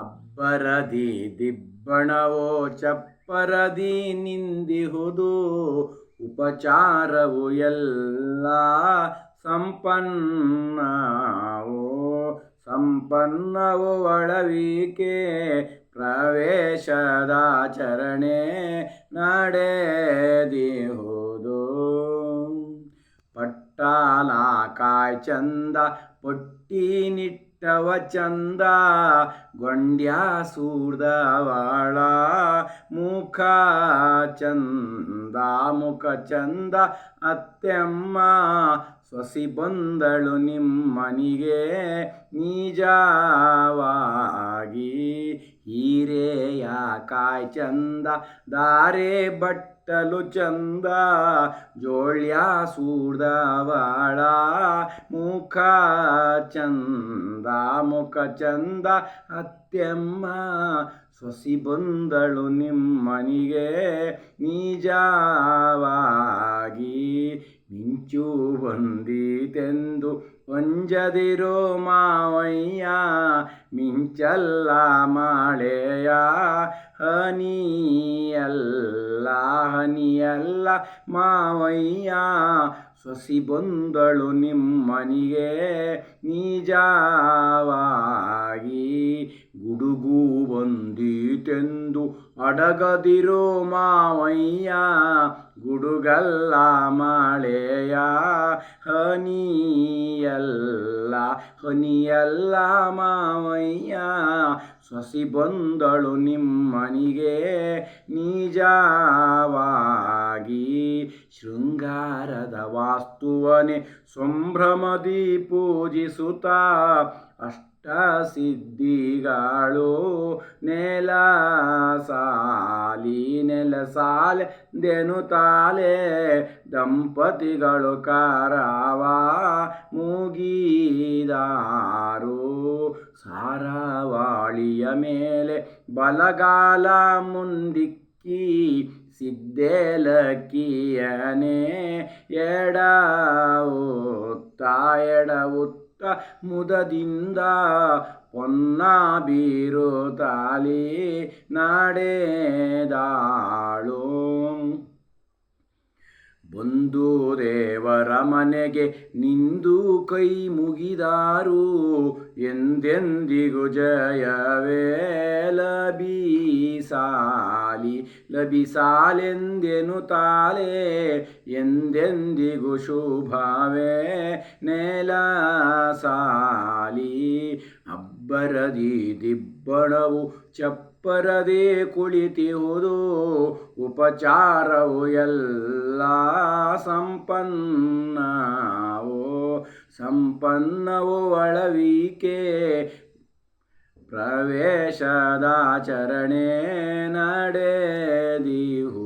ಅಬ್ಬರದಿ ದಿಬ್ಬಣವೋ ಚಪ್ಪರದಿ ನಿಂದಿಹುದು ಉಪಚಾರವು ಎಲ್ಲ ಸಂಪನ್ನವೋ ಸಂಪನ್ನವು ಒಳವಿಕೆ ಪ್ರವೇಶದಾಚರಣೆ ನಡೆದಿಹುದು. ಪಟ್ಟಾಲ ಕಾಯ್ ಚಂದ ಪೊಟ್ಟಿ ನಿಟ್ಟವ ಚಂದ ಗೊಂಡ್ಯ ಸೂರ್ದವಾಳ ಮುಖ ಚಂದ ಮುಖ ಚಂದ ಅತ್ತೆಮ್ಮ ಸೊಸಿ ಬಂದಳು ನಿಮ್ಮನಿಗೆ ನಿಜವಾಗಿ ಹೀರೆಯ ಕಾಯ್ ಚಂದ, ದಾರೆ ಬಟ್ಟಲು ಚಂದ, ಜೋಳ್ಯ ಸೂರ್ದವಳ, ಮುಖ ಚಂದ ಮುಖ ಚಂದ, ಅತ್ಯಮ್ಮ ಸೊಸಿ ಬಂದಳು ನಿಮ್ಮನಿಗೆ, ನಿಜವಾಗಿ ಮಿಂಚು ಬಂದೀತೆಂದು ಒಂಜದಿರೋ ಮಾವಯ್ಯ, ಮಿಂಚಲ್ಲ ಹನಿಯಲ್ಲ ಹನಿಯಲ್ಲ ಮಾವಯ್ಯ ಸೊಸಿ ಬಂದಳು ನಿಮ್ಮನಿಗೆ ನಿಜವಾಗಿ ಗುಡುಗು ಬಂದೀತೆಂದು ಅಡಗದಿರೋ ಮಾವಯ್ಯ ಗುಡುಗಲ್ಲ ಮಾಳೆಯ ಹನಿಯಲ್ಲ ಹನಿಯಲ್ಲ ಮಾವಯ್ಯ. ಸೊಸಿ ಬಂದಳು ನಿಮ್ಮನಿಗೆ ನಿಜವಾಗಿ ಶೃಂಗಾರದ ವಾಸ್ತುವನೆ ಸಂಭ್ರಮದಿ ಪೂಜಿಸುತ್ತಾ ಅಷ್ಟ ಸಿದ್ಧಿಗಳು ನೆಲ ಸಾಲಿ ನೆಲ ಸಾಲೆ ದೆನು ತಾಲೆ, ದಂಪತಿಗಳು ಕಾರಾವ ಮುಗಿದಾರು. ಸಾರವಾಳಿಯ ಮೇಲೆ ಬಲಗಾಲ ಮುಂದಿಕ್ಕಿ ಸಿದ್ದೇಲಕ್ಕಿಯನೇ ಎಡ ಉತ್ತ ಎಡ ಉತ್ತ. ಮುದದಿಂದ ಪೊನ್ನ ಬೀರು ತಾಲಿ ನಡೆದಾಳು. ಬಂದು ದೇವರ ಮನೆಗೆ ನಿಂದು ಕೈ ಮುಗಿದಾರು ಎಂದೆಂದಿಗೂ ಜಯವೇ ಲಭಿಸಾಲಿ ಲಭಿಸಾಲೆಂದೆನು ತಾಲೆ ಎಂದೆಂದಿಗೂ ಶುಭವೇ ನೆಲ ಸಾಲಿ. ಅಬ್ಬರದಿ ದಿಬ್ಬಣವು ಚಪ್ಪರದೆ ಕುಳಿತಿಹುದು, ಉಪಚಾರವು ಎಲ್ಲ ಸಂಪನ್ನವೋ. ಸಂಪನ್ನವು ಒಳವಿಕೆ ಪ್ರವೇಶದಾಚರಣೆ ನಡೆದಿಹು